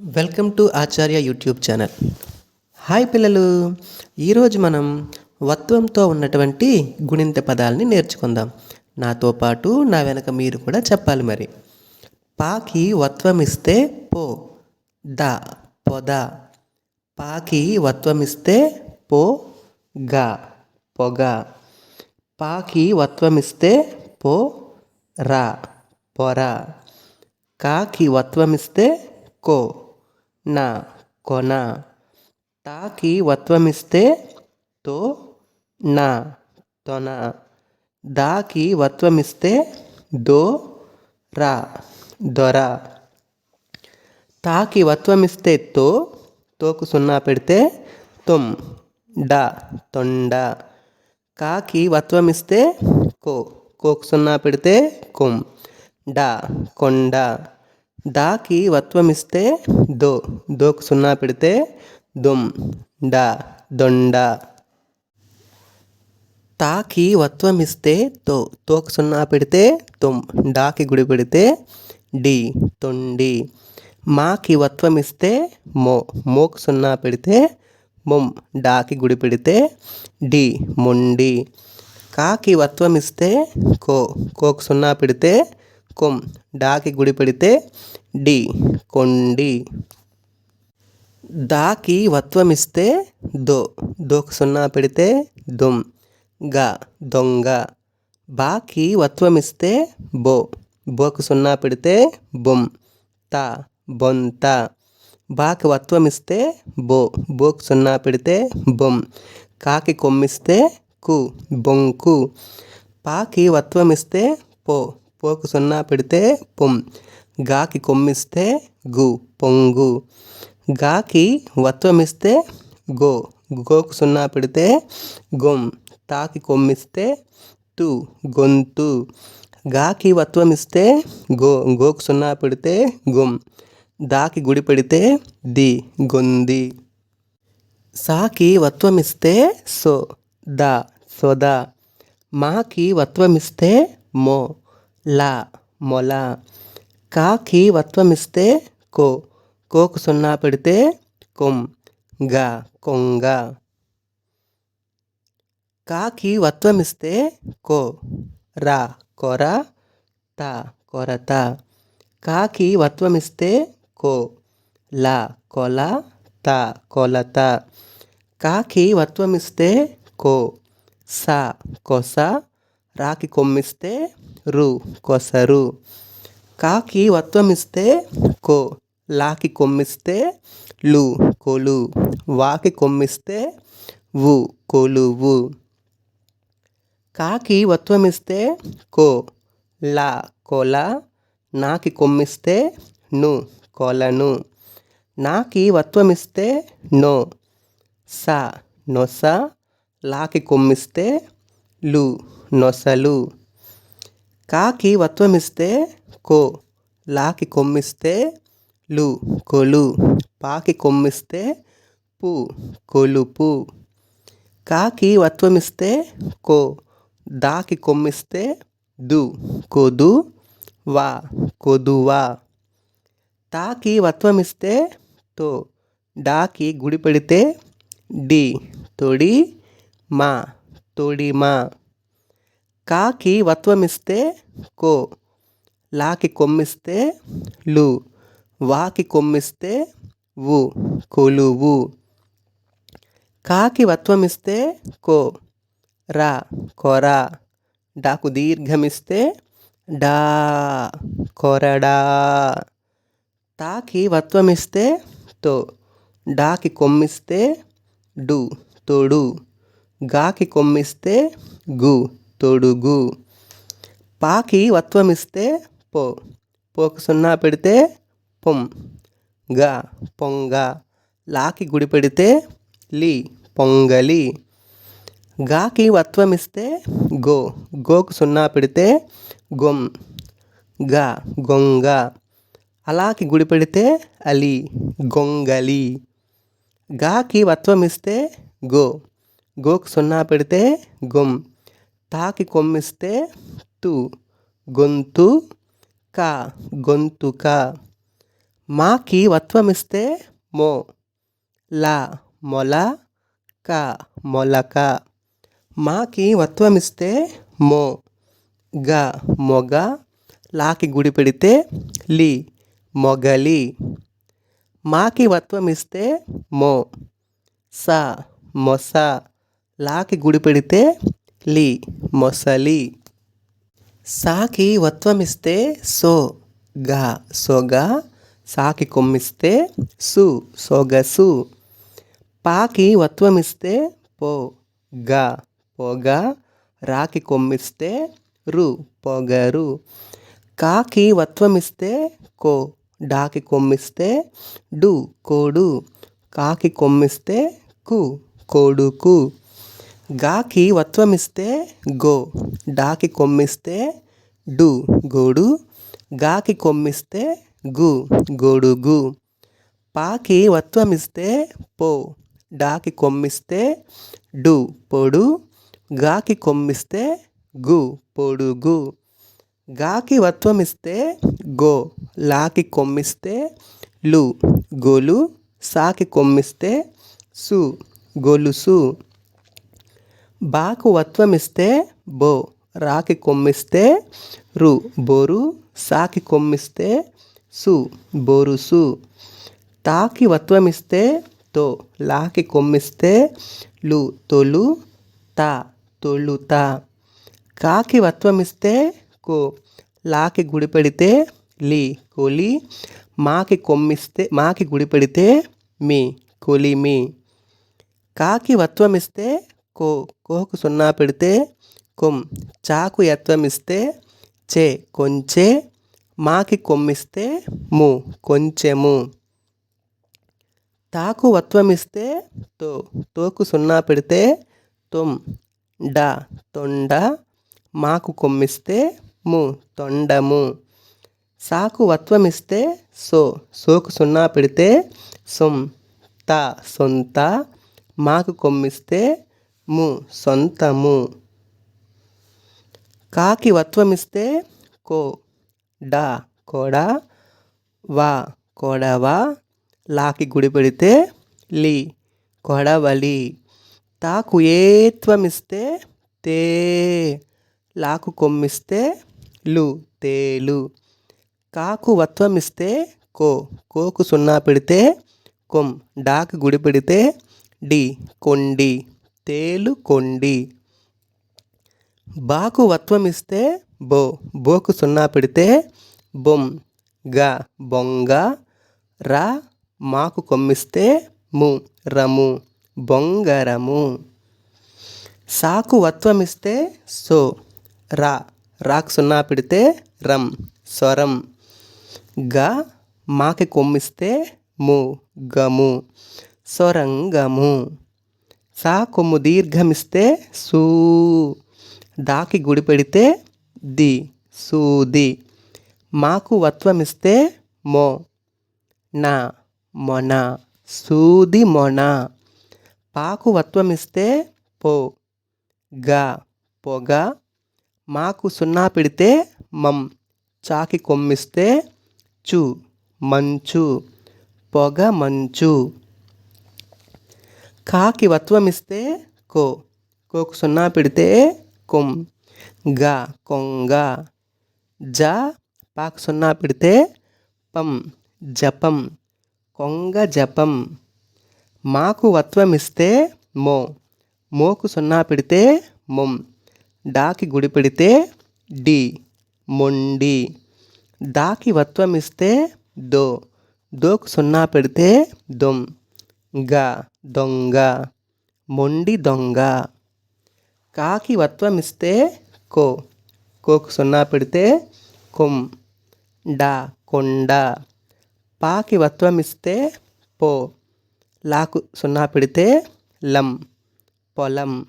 Welcome to Acharya YouTube channel. Hi పిల్లలు. ఈరోజు మనం వత్వంతో ఉన్నటువంటి గుణింత పదాలని నేర్చుకుందాం. నాతో పాటు నా వెనక మీరు కూడా చెప్పాలి మరి. పాకి వత్వం ఇస్తే పో ద పొద. పాకి వత్వం ఇస్తే పో గా పొగ. పాకి వత్వం ఇస్తే పో రా పొర. కాకి వత్వమిస్తే కో. నా కొన. తాకి వత్వమిస్తే తో నా తొన. దాకి వత్వమిస్తే దో రా దొర. తాకి వత్వమిస్తే తో తోకు సున్నా పెడితే తొమ్ డ తొండ. కాకి వత్వమిస్తే కో కోకు సున్నా పెడితే కొమ్ డ కొండ. దాకి వత్వమిస్తే దో దోకు సున్నా పెడితే దుమ్ డా దొండ. తాకి వత్వమిస్తే తో తోకు సున్నా పెడితే తుమ్ డాకి గుడి పెడితే డి తొండి. మాకి వత్వమిస్తే మో మోకు సున్నా పెడితే మొమ్ డాకి గుడి పెడితే డి మొండి. కాకి వత్వమిస్తే కో కోకు సున్నా పెడితే కొమ్ డాకి గుడి పెడితే డి. కొండి. దాకి వత్వమిస్తే దో. దోకు సున్నా పెడితే దుమ్. గ. దొంగ. బాకి వత్వమిస్తే బో. బోకు సున్నా పెడితే బొమ్. త. బొంత. బాకి వత్వమిస్తే బో. బోకు సున్నా పెడితే బొమ్. కాకి కొమ్మిస్తే కు. బొంకు. పాకి వత్వమిస్తే పో. పోకు సున్నా పెడితే పొం. గాకి కొమ్మిస్తే గు పొంగు. గాకి వత్వమిస్తే గో. గోకు సున్నా పెడితే గొమ్ తాకి కొమ్మిస్తే తు గొంతు. గాకి వత్వమిస్తే గో. గోకు సున్నా పెడితే గొమ్ దాకి గుడి పెడితే ది గొంది. సాకి వత్వమిస్తే సో ద సొద. మాకి వత్వమిస్తే మో. లా మొల. కాకి వత్వమిస్తే కో. కోకు సున్నా పెడితే కొం. గ కొంగ. కాకి వత్వమిస్తే కో. రా కొర. త కొరత. కాకి వత్వమిస్తే కో. లా కొల. త కొలత. కాకి వత్వమిస్తే కో. స కొస. రాకి కొమ్మిస్తే రు కొసరు. కాకి వత్వమిస్తే కో లాకి కొమ్మిస్తే లు కొలు. వాకి కొమ్మిస్తే వు కొలువు. కాకి వత్వమిస్తే కో లా కొల. నాకి కొమ్మిస్తే ను కొలను. నాకి వత్వమిస్తే నో స నొస. లాకి కొమ్మిస్తే లు నొసలు. కాకి వత్వమిస్తే కో లాకి కొమ్మిస్తే లు కొలు పాకి కొమ్మిస్తే పు కొలుపు. కాకి వత్వమిస్తే కో దాకి కొమ్మిస్తే దు కొదు వా కొదువా. తాకి వత్వమిస్తే తో డాకి గుడి పెడితే డి తొడి మా తొడిమా. కాకి వత్వమిస్తే కో లాకి కొమ్మిస్తే లు వాకి కొమ్మిస్తే వు కొలువు. కాకి వత్వమిస్తే కో రా కొర. డాకు దీర్ఘమిస్తే డా కొరడా. తాకి వత్వమిస్తే తో డాకి కొమ్మిస్తే డు తోడు. గాకి కొమ్మిస్తే గు. తొడుగు. పాకి వత్వమిస్తే పో. పోకు సున్నా పెడితే పొం. గా పొంగ. లాకి గుడి పెడితే లి పొంగలి. గాకి వత్వమిస్తే గో. గోకు సున్నా పెడితే గొమ్గా గొంగ. అలాకి గుడి పెడితే అలి గొంగలి. గాకి వత్వమిస్తే గో. గోకు సున్నా పెడితే గొమ్ తాకి కొమ్మిస్తే తు గొంతు క గొంతుక మాకి వత్వమిస్తే మో లా మొల క మొలక. మాకి వత్వమిస్తే మో గ మొగ. లాకి గుడి పెడితే లి మొగలి. మాకి వత్వమిస్తే మో స మొస. లాకి గుడి పెడితే లి మొసలి. సాకి వత్వమిస్తే సో గా సొగ. సాకి కొమ్మిస్తే సు సొగసు. పాకి వత్వమిస్తే పో గా పొగ. రాకి కొమ్మిస్తే రు పొగరు. కాకి వత్వమిస్తే కో డాకి కొమ్మిస్తే డు కోడు. కాకి కొమ్మిస్తే కు కోడుకు. గాకి వత్వమిస్తే గో డాకి కొమ్మిస్తే డు గోడు గాకి కొమ్మిస్తే గు గొడుగు పాకి వత్వమిస్తే పో డాకి కొమ్మిస్తే డు పొడు గాకి కొమ్మిస్తే గు పొడుగు గాకి వత్వమిస్తే గో లాకి కొమ్మిస్తే లు గోలు సాకి కొమ్మిస్తే సు గొలుసు బాకు వత్వమిస్తే బో రాకి కొమ్మిస్తే రు బోరు సాకి కొమ్మిస్తే సు బోరుసు తాకి వత్వమిస్తే తో లాకి కొమ్మిస్తే లు తొలు తా తొలుత కాకి వత్వమిస్తే కో లాకి గుడిపెడితే లి కొలి. మాకి కొమ్మిస్తే మాకి గుడి పెడితే మీ కొలిమి కాకి వత్వమిస్తే కో కోకు సున్నా పెడితే కొమ్. చాకు యత్వమిస్తే చే. కొంచే. మాకి కొమ్మిస్తే ము. కొంచెము తాకు వత్వమిస్తే తో. తోకు సున్నా పెడితే తొమ్. డ. తొండ. మాకు కొమ్మిస్తే ము. తొండము సాకు వత్వమిస్తే సో. సోకు సున్నా పెడితే సొమ్. త. సొంత. మాకు కొమ్మిస్తే ము సొంతము. కాకి వత్వమిస్తే కో డా కోడ. వా కొడవ. లాకి గుడి పెడితే లి కొడవలి. తాకు ఏత్వమిస్తే తే లాకు కొమ్మిస్తే లు తేలు. కాకు వత్వమిస్తే కో కోకు సున్నా పెడితే కొమ్ డాకు గుడి పెడితే డి కొండి. తేలుకొండి. బాకు వత్వమిస్తే బో బోకు సున్నా పెడితే బొమ్ గ బొంగ రా మాకు కొమ్మిస్తే ము రము బొంగరము. సాకు వత్వమిస్తే సో రా రాకు సున్నా పెడితే రం స్వరం గ మాకి కొమ్మిస్తే ము గము సొరంగము సా కొమ్ము దీర్ఘమిస్తే సూ. దాకి గుడి పెడితే ది సూది మాకు వత్వమిస్తే మో. నా మొన. సూది మొన. పాకు వత్వమిస్తే పో. గా పొగ. మాకు సున్నా పెడితే మం చాకి కొమ్మిస్తే చు మంచు. పొగ మంచు. కాకి వత్వమిస్తే కో. కోకు సున్నా పెడితే కొం గా కొంగ. జ పాకు సున్నా పెడితే పం. జపం. కొంగ జపం. మాకు వత్వమిస్తే మో. మోకు సున్నా పెడితే మొం. డాకి గుడి పెడితే డి. మొండి. దాకి వత్వమిస్తే దో. దోకు సున్నా పెడితే దొమ్ గ దొంగ మొండి దొంగ. కాకి వత్వమిస్తే కో. కోకు సున్నా పెడితే కొమ్ డా కొండ. పాకి వత్వమిస్తే పో. లాకు సున్నా పెడితే లం. పొలం.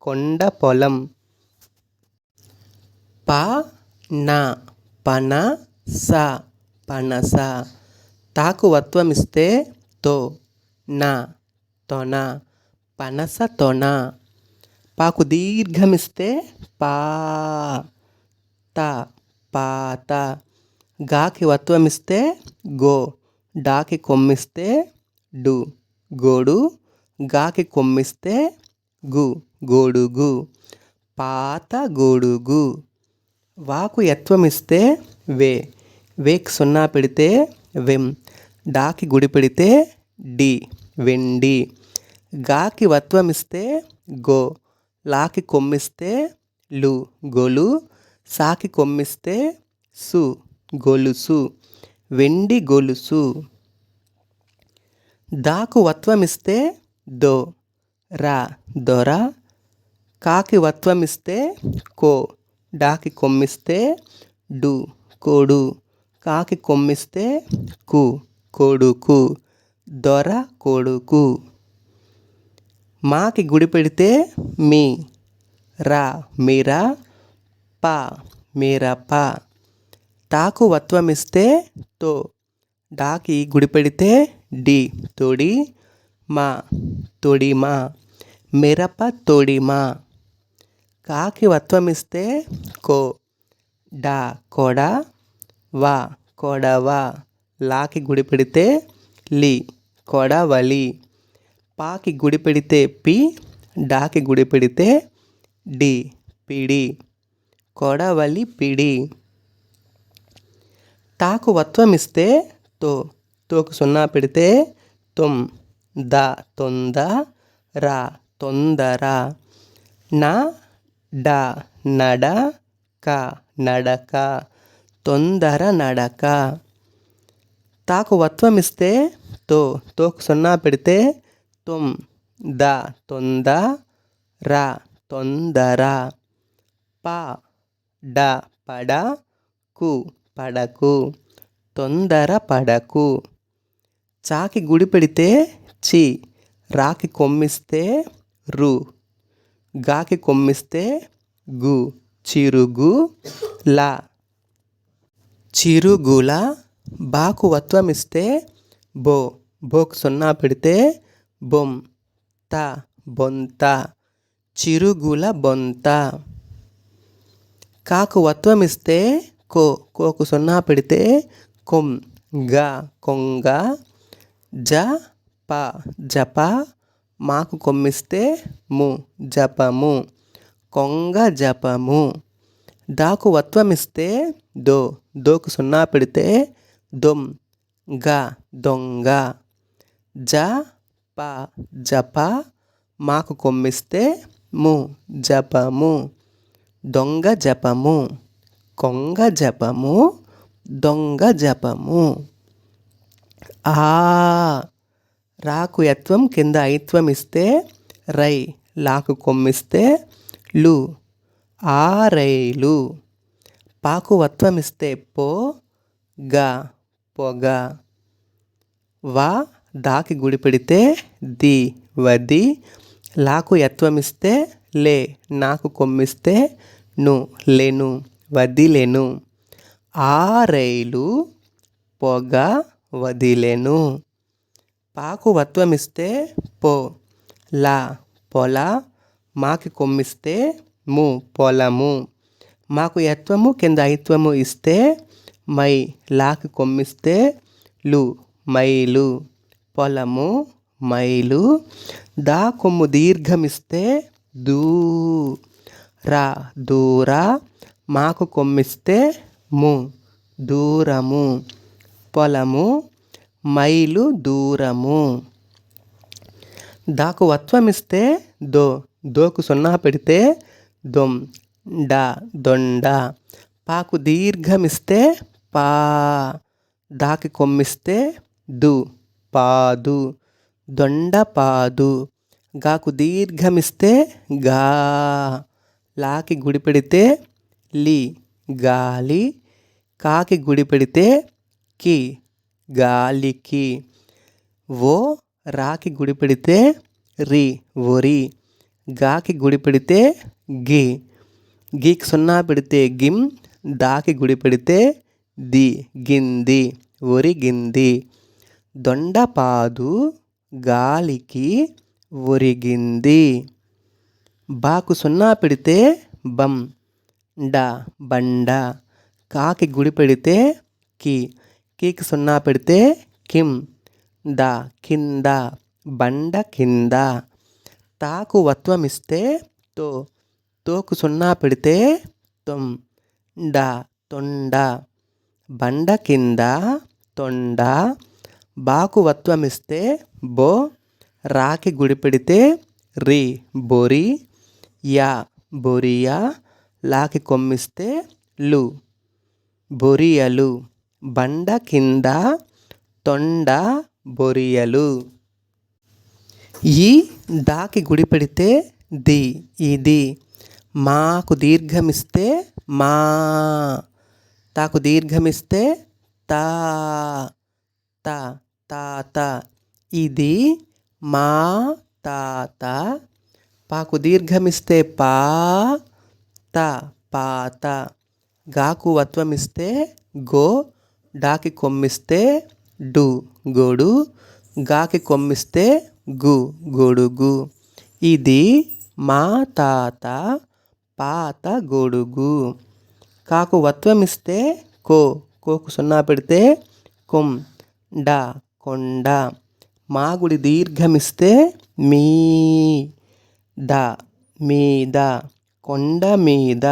కొండ పొలం. ప నా పన స పనస. తాకు వత్వమిస్తే తో. నా తొన పనస తొన. పాకు దీర్ఘమిస్తే పా త పాత గాకి వత్వమిస్తే గో డాకి కొమ్మిస్తే డు గోడు. గాకి కొమ్మిస్తే గు గోడుగు. పాత గోడుగు. వాకు యత్వం ఇస్తే వే వేకి సున్నా పెడితే వెం. డాకి గుడి పెడితే డి. వెండి. గాకి వత్వమిస్తే గో లాకి కొమ్మిస్తే లు గొలు సాకి కొమ్మిస్తే సు గొలుసు వెండి గొలుసు. దాకు వత్వమిస్తే దో రా దొర కాకి వత్వమిస్తే కో డాకి కొమ్మిస్తే డు కోడు కాకి కొమ్మిస్తే కు కోడుకు. దొర కొడుకు. మాకి గుడి పెడితే మీ. రా మీరా పా మీరా తాకు వత్వమిస్తే తో. డాకి గుడి పెడితే డి తొడి మా తొడిమా మిరప తొడిమా కాకి వత్వమిస్తే కో. డా కొడ వా కోడవా లాకి గుడి పెడితే లి. కొడవలి పాకి గుడి పెడితే పి డాకి గుడి పెడితే డి పిడి. కొడవలి పిడి. తాకు వత్వం ఇస్తే తో తోకు సున్నా పెడితే తొమ్ ద తొంద రా తొందర. నా డ నడ క నడక. తొందర నడక. తాకు వత్వం ఇస్తే తో తోకు సున్నా పెడితే తొమ్ ద తొంద రా తొందర. ప డ పడ కు పడకు. తొందర పడకు. చాకి గుడి పెడితే చి రాకి కొమ్మిస్తే రు. గాకి కొమ్మిస్తే గు చిరుగు లా. చిరుగుల బాకు వత్వమిస్తే బో బోకు సున్నా పెడితే బొమ్ త బొంత చిరుగుల బొంత. కాకు వత్వమిస్తే కో కోకు సున్నా పెడితే కొం గ కొంగ జ ప జప మాకు కొమ్మిస్తే ము జపము కొంగ జపము. దాకు వత్వమిస్తే దో దోకు సున్నా పెడితే దొమ్ గ దొంగ. జ ప జప. మాకు కొమ్మిస్తే ము జపము. దొంగ జపము. కొంగ జపము. దొంగ జపము. ఆ. రాకు యత్వం కింద ఐత్వం ఇస్తే రై లాకు కొమ్మిస్తే లు. ఆ రైలు. పాకు వత్వం ఇస్తే పో గ. పొగ. వా దాకి గుడి పెడితే ది వది. లాకు యత్వం ఇస్తే లే నాకు కొమ్మిస్తే ను లేను వదిలేను ఆ రైలు పొగ వదిలేను పాకు వత్వమిస్తే పో లా పొల. మాకి కొమ్మిస్తే ము పొలము. మాకు యత్వము కింద ఐత్వము ఇస్తే మై లాకి కొమ్మిస్తే లు మైలు పొలము మైలు దా కొమ్ము దీర్ఘమిస్తే దూ రా దూర మాకు కొమ్మిస్తే ము దూరము పొలము మైలు దూరము. దాకు వత్వమిస్తే దో దోకు సున్నా పెడితే దొం డ దొండ. పాకు దీర్ఘమిస్తే పా దాకి కొమ్మిస్తే దు పాదు దొండపాదు గాకు దీర్ఘమిస్తే గా లాకి గుడి పెడితే లి గాలి కాకి గుడి పెడితే కి గాలికి ఓ రాకి గుడి పెడితే రి ఒరి గాకి గుడి పెడితే గి గీకి సున్నా పెడితే గిమ్ దాకి గుడి పెడితే ది గింది ఒరిగింది దొండపాదు గాలికి ఒరిగింది బాకు సున్నా పెడితే బం డ బండ. కాకి గుడి పెడితే కి కీకి సున్నా పెడితే కిం ద కింద బండ కింద. తాకు వత్వమిస్తే తో తోకు సున్నా పెడితే తొం డ తొండ. బండ కింద తొండ బాకువత్వమిస్తే బో రాకి గుడిపెడితే రి బొరి యా బొరియా లాకి కొమ్మిస్తే లు బొరియలు బండ కింద తొండ బొరియలు. ఈ దాకి గుడి పెడితే ది ఇది మాకు దీర్ఘమిస్తే మా. తాకు దీర్ఘమిస్తే తా త తాత ఇది మా తాత పాకు దీర్ఘమిస్తే పా త పాత గాకు వత్వమిస్తే గో డాకి కొమ్మిస్తే డు గోడు. గాకి కొమ్మిస్తే గు గొడుగు ఇది మా తాత పాత గొడుగు కాకు వత్వమిస్తే కో కోకు సున్నా పెడితే కుం డ కొండ. మాగుడి దీర్ఘమిస్తే మీ ద మీద. కొండ మీద.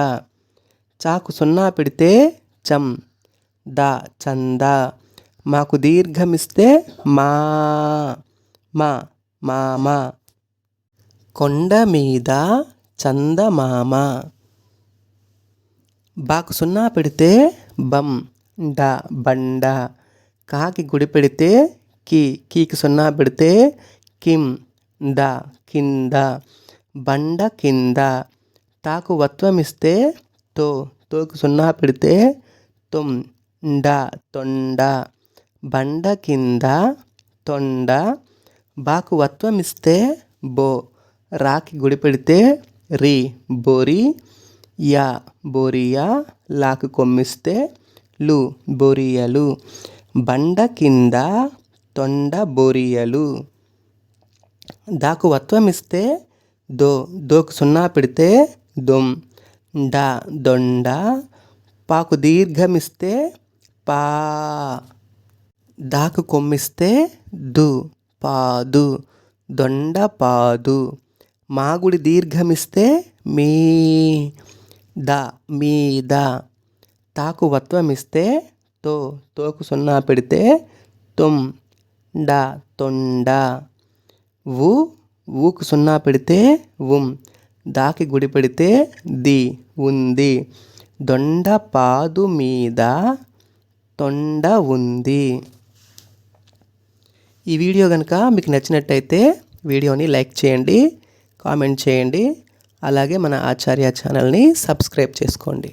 చాకు సున్నా పెడితే చం ద చంద. మాకు దీర్ఘమిస్తే మా మా మామ. కొండ మీద చందమామ బాకు సున్నా పెడితే బం డ బండ. కాకి గుడి పెడితే కి కీకి సున్నా పెడితే కిం ద కింద. బండ కింద. తాకు వత్వమిస్తే తో తోకు సున్నా పెడితే తుమ్ డ తొండ. బండ కింద తొండ. బాకు వత్వమిస్తే బో. రాకి గుడి పెడితే రి బోరి. యా బోరియా లాకు కొమ్మిస్తే లు బొరియలు. బండ కింద తొండ బొరియలు. దాకు వత్వమిస్తే దో దోకు సున్నా పెడితే దొమ్ డ దొండ పాకు దీర్ఘమిస్తే పా. దాకు కొమ్మిస్తే దు పాదు. దొండ పాదు. మాగుడి దీర్ఘమిస్తే మీ. ద మీద తాకు వత్వమిస్తే తో తోకు సున్నా పెడితే తుమ్ డ తొండ. ఊ ఊకు సున్నా పెడితే ఉం దాకి గుడి పెడితే ది ఉంది. దొండ పాదు మీద తొండ ఉంది. ఈ వీడియో కనుక మీకు నచ్చినట్టయితే వీడియోని లైక్ చేయండి కామెంట్ చేయండి. అలాగే మన ఆచార్య ఛానల్ని సబ్స్క్రైబ్ చేసుకోండి.